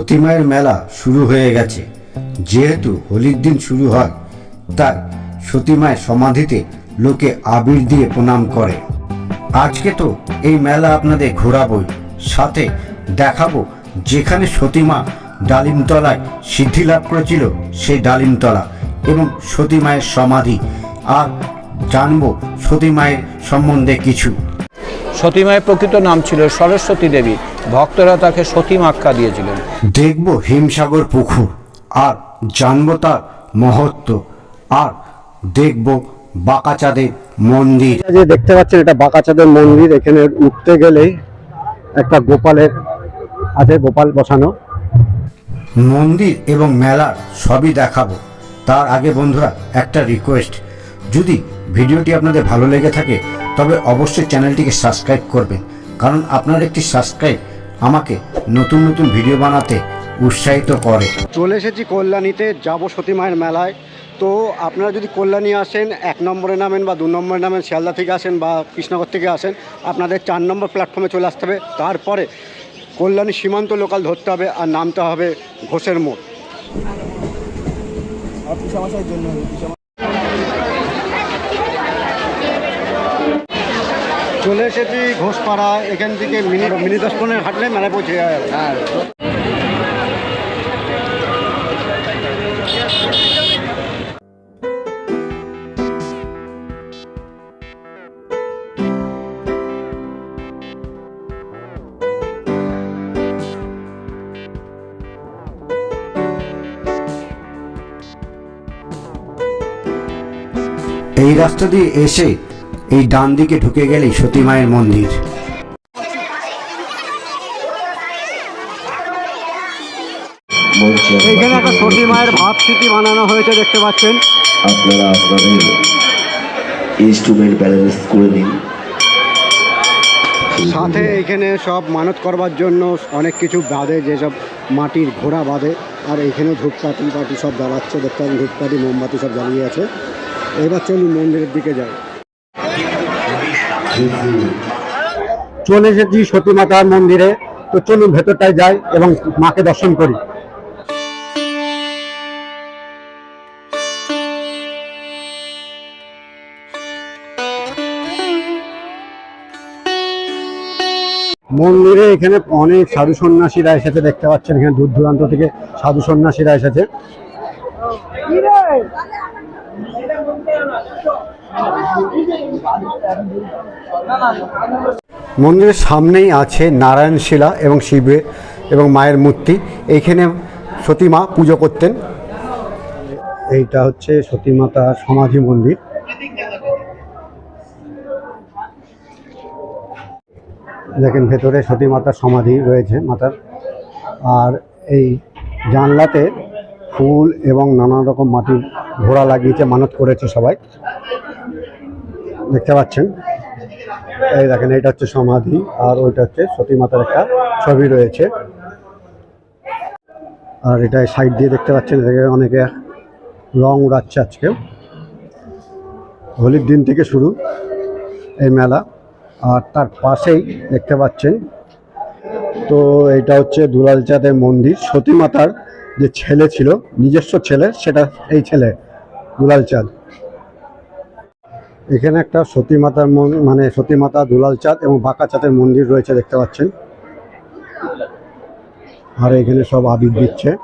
সতীমায়ের মেলা শুরু হয়ে গেছে। যেহেতু হোলির দিন শুরু হয়, তাই সতীমায়ের সমাধিতে লোকে আবির দিয়ে প্রণাম করে। আজকে তো এই মেলা আপনাদের ঘোরাবই, সাথে দেখাবো যেখানে সতীমা ডালিমতলায় সিদ্ধি লাভ করেছিল সেই ডালিমতলা এবং সতীমায়ের সমাধি। আর জানব সতীমায়ের সম্বন্ধে কিছু। সতীমায়ের প্রকৃত নাম ছিল সরস্বতী দেবী। ভক্তরা তাকে সতী আখ্যা দিয়েছিলেন। দেখব হিমসাগর পুকুর আর জানব তার মহত্ব আর দেখব বাঁকাচাঁদের মন্দির। যে দেখতে পাচ্ছেন এটা বাঁকাচাঁদের মন্দির এখানে উঠতে গেলেই একটা গোপালের আছে গোপাল বসানো। মন্দির এবং মেলার সবই দেখাবো। তার আগে বন্ধুরা একটা রিকোয়েস্ট যদি ভিডিওটি আপনাদের ভালো লেগে থাকে তবে অবশ্যই চ্যানেলটিকে সাবস্ক্রাইব করবেন। কারণ আপনার একটি সাবস্ক্রাইব আমাকে নতুন নতুন ভিডিও বানাতে উৎসাহিত করে। চলে এসেছি কল্যাণীতে যাব সতী মায়ের মেলায়। তো আপনারা যদি কল্যাণী আসেন এক নম্বরে নামেন বা দু নম্বরে নামেন শিয়ালদা থেকে আসেন বা কৃষ্ণনগর থেকে আসেন আপনাদের চার নম্বর প্ল্যাটফর্মে চলে আসতে হবে। তারপরে কল্যাণী সীমান্ত লোকাল ধরতে হবে আর নামতে হবে ঘোষের মোড়। চলে এসেছি ঘোষপাড়া এখান থেকে মিনি মিনি দশ পনেরো হাঁটলে মেলায় পৌঁছে যাবে। হ্যাঁ। এই রাস্তা দিয়ে এসে এই ডান দিকে ঢুকে গেলেই সতী মায়ের মন্দির। এইখানে একটা সতী মায়ের ভাব স্মৃতি বানানো হয়েছে দেখতে পাচ্ছেন। আপনারা আপনাদের ইনস্ট্রুমেন্ট ব্যালেন্স করে নিন সাথে এখানে সব মানত করবার জন্য অনেক কিছু বাঁধে যেসব মাটির ঘোড়া বাঁধে আর এইখানে ধূপকাঠি পাটি সব জ্বালাচ্ছে দেখতে পাচ্ছেন ধূপকাঠি মোমবাতি সব জ্বালিয়ে আছে। এবার চলুন মন্দিরের দিকে যাই। চলে এসেছি সতী মাতার মন্দিরে। তো চলুন ভেতরটায় যাই এবং মাকে দর্শন করি। মন্দিরে এখানে অনেক সাধু সন্ন্যাসীরা এসেছে, দেখতে পাচ্ছেন এখানে দূর দূরান্ত থেকে সাধু সন্ন্যাসীরা এসেছে। মন্দিরের সামনেই আছে নারায়ণ শিলা এবং শিবে এবং মায়ের মূর্তি। এইখানে সতীমা পুজো করতেন। এইটা হচ্ছে সতীমাতার সমাধি মন্দির। দেখেন, ভেতরে সতী মাতার সমাধি রয়েছে মাতার আর এই জানলাতে ফুল এবং নানা রকম মাটির ঘোড়া লাগিয়েছে, মানত করেছে সবাই। দেখতে পাচ্ছেন। এই দেখেন, এটা হচ্ছে সমাধি আর ওইটা হচ্ছে সতী মাতার একটা ছবি রয়েছে। আর এটা সাইড দিয়ে দেখতে পাচ্ছেন এদিকে অনেকে রং উড়াচ্ছে আজকে হোলির দিন থেকে শুরু এই মেলা। আর তার পাশেই দেখতে পাচ্ছেন, তো এটা হচ্ছে দুলাল চাঁদের মন্দির। সতী মাতার যে ছেলে ছিল, নিজস্ব ছেলে, সেটা এই ছেলে দুলাল চাঁদ এখানে একটা সতী মাতার মন- সতী মাতা দুলাল চাঁদ এবং বাঁকা চাঁদের মন্দির রয়েছে দেখতে পাচ্ছেন। আর এখানে সব আবির দিচ্ছে।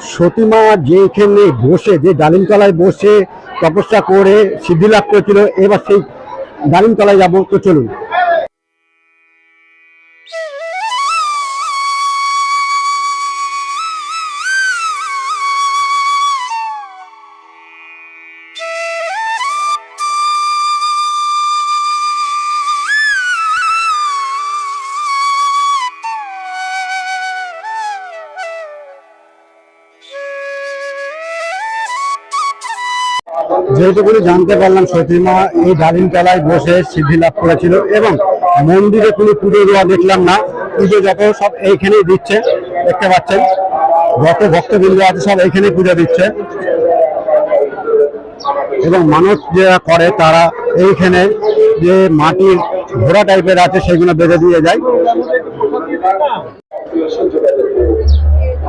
সতীমা যেখানে বসে, যে ডালিমতলায় বসে তপস্যা করে, সিদ্ধি লাভ করেছিল, এবার সেই ডালিমতলায় যাব, তো চলুন। যেহেতুগুলি জানতে পারলাম, সতীমা এই ডালিম তলায় বসে সিদ্ধি লাভ করেছিল এবং মন্দিরে কোনো পুজো দেওয়া দেখলাম না। পুজো যত সব এইখানেই দিচ্ছে, দেখতে পাচ্ছেন। যত ভক্তবৃন্দ আছে সব এইখানেই পুজো দিচ্ছে। এবং মানুষ যারা করে, তারা এইখানে যে মাটির ঘোড়া টাইপের আছে, সেগুলো বেঁধে দিয়ে যায়।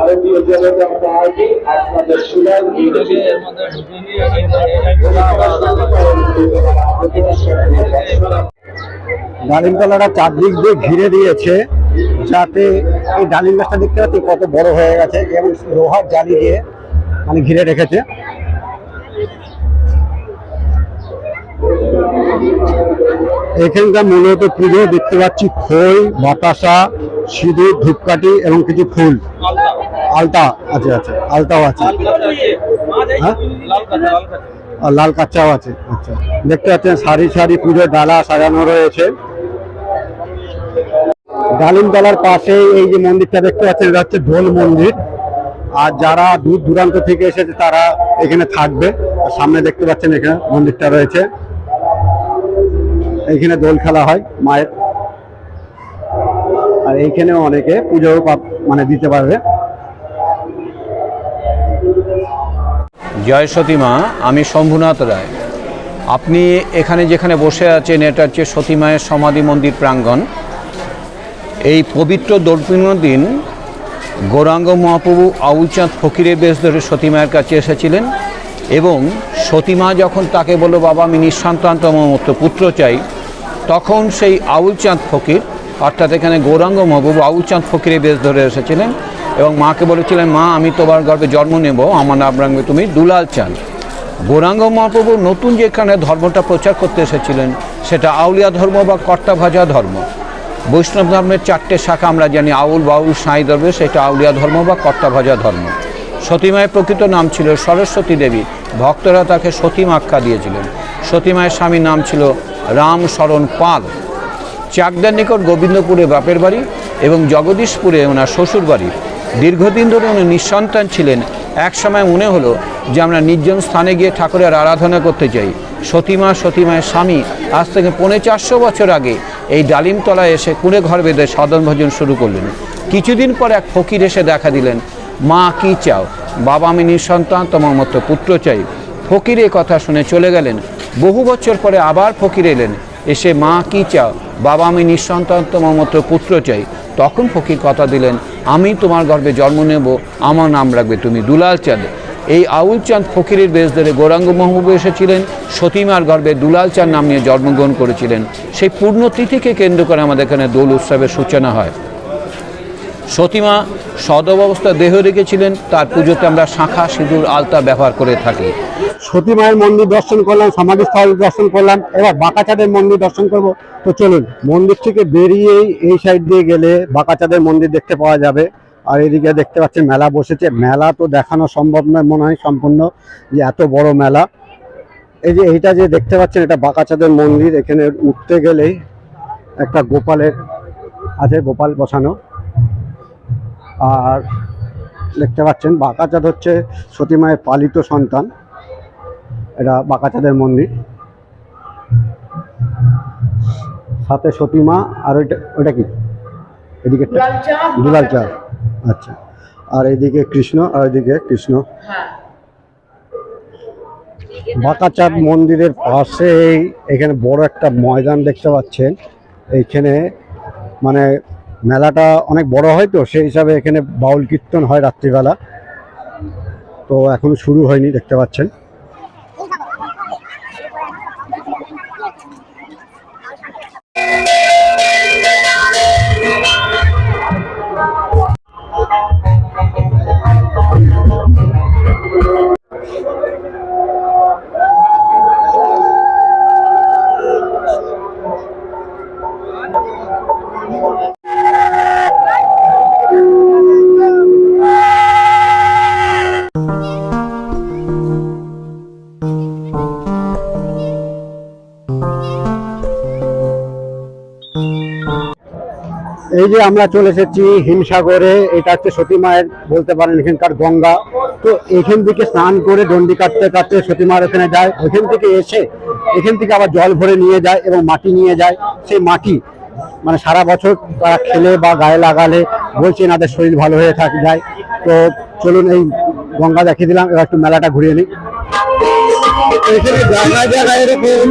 ভারতীয় জনতা পার্টি আপনাদের সুনাম ডালিম তলাটা চারদিক দিয়ে ঘিরে দিয়েছে যাতে এই ডালিম গাছটা দেখতে পাচ্ছি কত বড় হয়ে গেছে এবং লোহার জালি দিয়ে মানে ঘিরে রেখেছে। এখানকার মূলত পুজো দেখতে পাচ্ছি খই বাতাসা সিঁদুর ধূপকাঠি এবং কিছু ফুল। আলতা আছে আছে, আলতাও আছে। হ্যাঁ? আর লাল কাঁচাও আছে আচ্ছা। দেখতে পাচ্ছেন, সারি সারি পুজোর ডালা সাজানো রয়েছে। ডালিমতলার পাশে এই যে মন্দিরটা দেখতে পাচ্ছেন, এটা হচ্ছে দোল মন্দির। আর যারা দূর দূরান্ত থেকে এসেছে, তারা এখানে থাকবে। আর সামনে দেখতে পাচ্ছেন, এখানে মন্দিরটা রয়েছে। এইখানে দোল খেলা হয়, মায়ের। আর এইখানে অনেকে পুজো মানে দিতে পারবে। জয় সতীমা আমি শম্ভুনাথ রায়। আপনি এখানে যেখানে বসে আছেন, এটা হচ্ছে সতী মায়ের সমাধি মন্দির প্রাঙ্গণ। এই পবিত্র দর্পূর্ণ দিন গৌরাঙ্গ মহাপ্রভু আউলচাঁদ ফকিরের বেশ ধরে সতীমায়ের কাছে এসেছিলেন এবং সতীমা যখন তাকে বলল, বাবা, আমি নিঃসন্তান্তম মতো পুত্র চাই। তখন সেই আউলচাঁদ ফকির, অর্থাৎ এখানে গৌরাঙ্গ মহাপ্রভু আউলচাঁদ ফকিরের বেশ ধরে এসেছিলেন এবং মাকে বলেছিলেন, মা, আমি তোমার গর্ভে জন্ম নেব, আমার নাম রাখবে তুমি দুলাল চাঁদ। গৌরাঙ্গ মহাপ্রভু নতুন যেখানে ধর্মটা প্রচার করতে এসেছিলেন, সেটা আউলিয়া ধর্ম বা কর্তাভাজা ধর্ম। বৈষ্ণব ধর্মের চারটে শাখা আমরা জানি, আউল, বাউল, সাঁই ধর্ম সেটা আউলিয়া ধর্ম বা কর্তাভাজা ধর্ম। সতীমায়ের প্রকৃত নাম ছিল সরস্বতী দেবী, ভক্তরা তাকে সতীম আখ্যা দিয়েছিলেন। সতীমায়ের স্বামীর নাম ছিল রাম শরণ পাল। চাকদার নিকট গোবিন্দপুরে বাপের বাড়ি এবং জগদীশপুরে ওনার শ্বশুর বাড়ি দীর্ঘদিন ধরে উনি নিঃসন্তান ছিলেন। এক সময় মনে হলো যে আমরা নির্জন স্থানে গিয়ে ঠাকুরের আরাধনা করতে চাই। সতীমা, সতীমায়ের স্বামী আজ থেকে পৌনে চারশো বছর আগে এই ডালিমতলায় এসে কুড়ে ঘর বেঁধে সদন ভজন শুরু করলেন। কিছুদিন পর এক ফকির এসে দেখা দিলেন, মা, কি চাও? বাবা, আমি নিঃসন্তান, তোমার মতো পুত্র চাই। ফকির এ কথা শুনে চলে গেলেন। বহু বছর পরে আবার ফকির এলেন। এসে মা কি চাও? বাবা, আমি নিঃসন্তান তোমার মতো পুত্র চাই। তখন ফকির কথা দিলেন, আমি তোমার গর্ভে জন্ম নেব, আমার নাম রাখবে তুমি দুলাল চাঁদ এই আউল চাঁদ ফকিরের বেশ ধরে গৌরাঙ্গ মহবুব এসেছিলেন, সতীমার গর্ভে দুলাল চাঁদ নাম নিয়ে জন্মগ্রহণ করেছিলেন। সেই পূর্ণতিথিকে কেন্দ্র করে আমাদের এখানে দোল উৎসবের সূচনা হয়। সতীমা সদবাবস্থা দেহ রেখেছিলেন। তার পুজোতে আমরা শাঁখা সিঁদুর আলতা ব্যবহার করে থাকি। সতী মায়ের মন্দির দর্শন করলাম, সমাধিস্থল দর্শন করলাম, এবার বাঁকাচাঁদের মন্দির দর্শন করব। তো চলুন, মন্দির থেকে বেরিয়েই এই সাইড দিয়ে গেলে বাঁকাচাঁদের মন্দির দেখতে পাওয়া যাবে। আর এদিকে দেখতে পাচ্ছেন, মেলা বসেছে। মেলা তো দেখানো সম্ভব নয়, মনে হয় সম্পূর্ণ যে এত বড় মেলা। এই যে এইটা যে দেখতে পাচ্ছেন, এটা বাঁকাচাঁদের মন্দির। এখানে উঠতে গেলেই একটা গোপালের আছে, গোপাল বসানো। আর দেখতে পাচ্ছেন বাঁকাচাঁদ হচ্ছে সতীমায়ের পালিত সন্তান। এটা বাঁকাচাঁদের মন্দির। সাথে সতীমা আর ওইটা ওইটা কি? এদিকে দুলাল চাঁদ আচ্ছা। আর এইদিকে কৃষ্ণ আর ওইদিকে কৃষ্ণ। বাঁকাচাঁদ মন্দিরের পাশেই এখানে বড় একটা ময়দান দেখতে পাচ্ছেন। এইখানে মানে মেলাটা অনেক বড় হয় তো, সেই হিসাবে এখানে বাউল কীর্তন হয় রাত্রিবেলা। তো এখনও শুরু হয়নি, দেখতে পাচ্ছেন। এই যে আমরা চলে এসেছি হিমসাগরে, এটা হচ্ছে সতী মায়ের, বলতে পারেন এখানকার গঙ্গা। তো এখান থেকে স্নান করে দণ্ডি কাটতে কাটতে সতী মায়ের ওখানে যায়। ওখান থেকে এসে এখান থেকে আবার জল ভরে নিয়ে যায় এবং মাটি নিয়ে যায়। সেই মাটি মানে সারা বছর তারা খেলে বা গায়ে লাগালে বলছে এনাদের শরীর ভালো হয়ে থাকে যায়। তো চলুন এই গঙ্গা দেখিয়ে দিলাম, এবার একটু মেলাটা ঘুরিয়ে নিই। এখানে জায়গায় জায়গায় এরকম।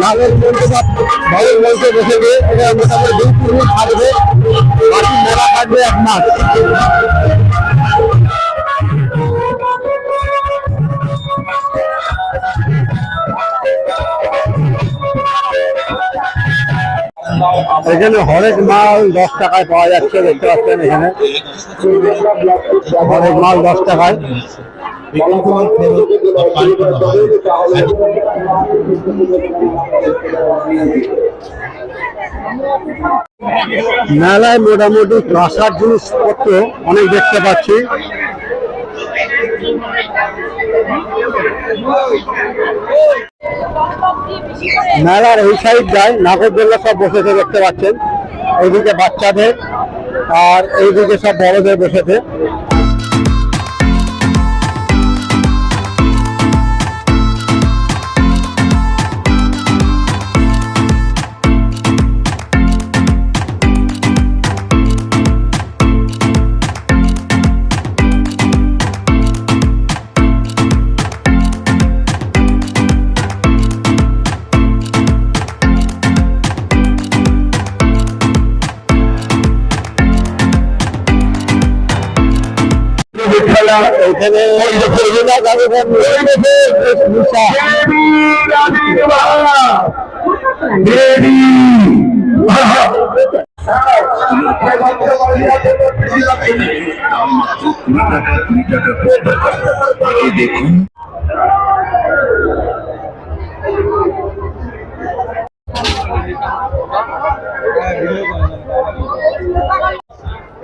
বা বসেছে থাকবে, বাকি মেলা থাকবে এক মাস। এখানে হরেক মাল দশ টাকায় পাওয়া যাচ্ছে, দেখতে পাচ্ছেন এখানে। হরেক মাল দশ টাকায়। মেলায় মোটামুটি কাঁসার জিনিসপত্র অনেক দেখতে পাচ্ছি। মেলার এই সাইডটায় নাগরদোল্লা সব বসেছে দেখতে পাচ্ছেন। এইদিকে বাচ্চাদের আর এইদিকে সব বড়দের বসেছে।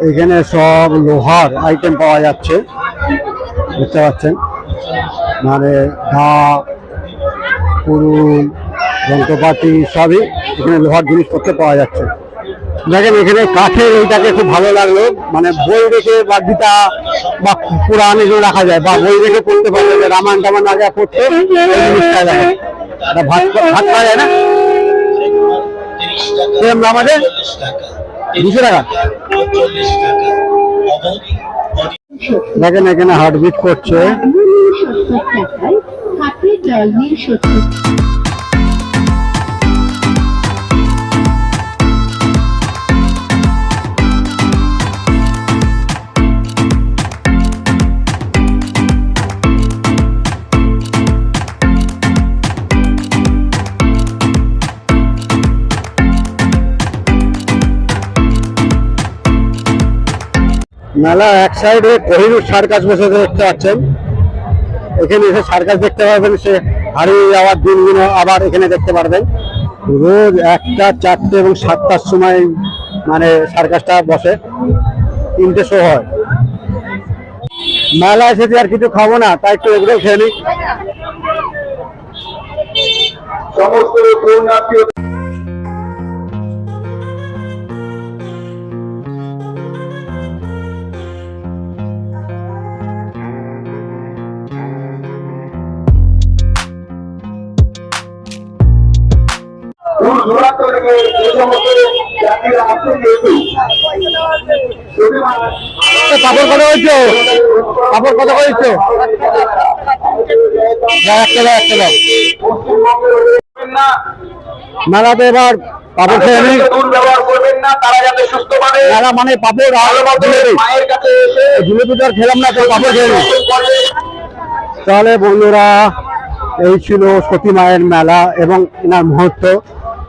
এখানে সব লোহার আইটেম পাওয়া যাচ্ছে। বুঝতে পারছেন মানে দা পুরুল যন্ত্রপাতি সবই এখানে লোহার জিনিসপত্র পাওয়া যাচ্ছে। দেখেন, এখানে কাঠের এইটাকে খুব ভালো লাগল। মানে বই রেখে বা গীতা বা পুরাণ এগুলো রাখা যায় বা বই রেখে পড়তে পারবে যে রামায়ণ টামান আগে পড়তে ভাত খাওয়া যায় না? আছে? দুশো টাকা। দেখেন এখানে হার্টবিট করছে। মেলা এক সাইডে কোহিনুর সার্কাস বসে দেখতে পাচ্ছেন। এখানে এসে সার্কাস দেখতে পারবেন, সে হারিয়ে যাওয়ার দিনগুলো আবার এখানে দেখতে পারবেন। রোজ একটা, চারটে এবং সাতটার সময় মানে সার্কাসটা বসে। তিনটে শো হয়। মেলা এসেছি আর কিছু খাব না তাই একটু এগুলো খেয়ে নিই। সমস্ত কত হয়েছে হয়েছে মেলাতে এবার পাপড় খেয়ে নিই মেলা মানে পাপড় আর খেলাম না পাপড় খেয়ে তাহলে বন্ধুরা, এই ছিল সতী মায়ের মেলা এবং এনার মুহূর্ত।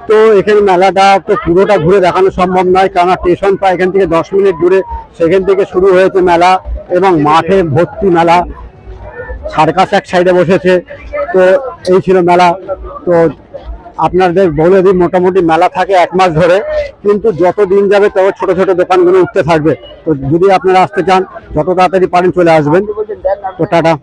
তো এখানে মেলাটা তো পুরোটা ঘুরে দেখানো সম্ভব নয় কারণ স্টেশন প্রায় এখান থেকে দশ মিনিট দূরে সেখান থেকে শুরু হয়েছে মেলা এবং মাঠে ভর্তি মেলা। সার্কাস এক সাইডে বসেছে, তো এই ছিল মেলা। তো আপনাদের বলে দিই, মোটামুটি মেলা থাকে এক মাস ধরে, কিন্তু যত দিন যাবে তত ছোট ছোট দোকানগুলো উঠতে থাকবে। তো যদি আপনারা আসতে চান, যত তাড়াতাড়ি পারেন চলে আসবেন। তো টাটা।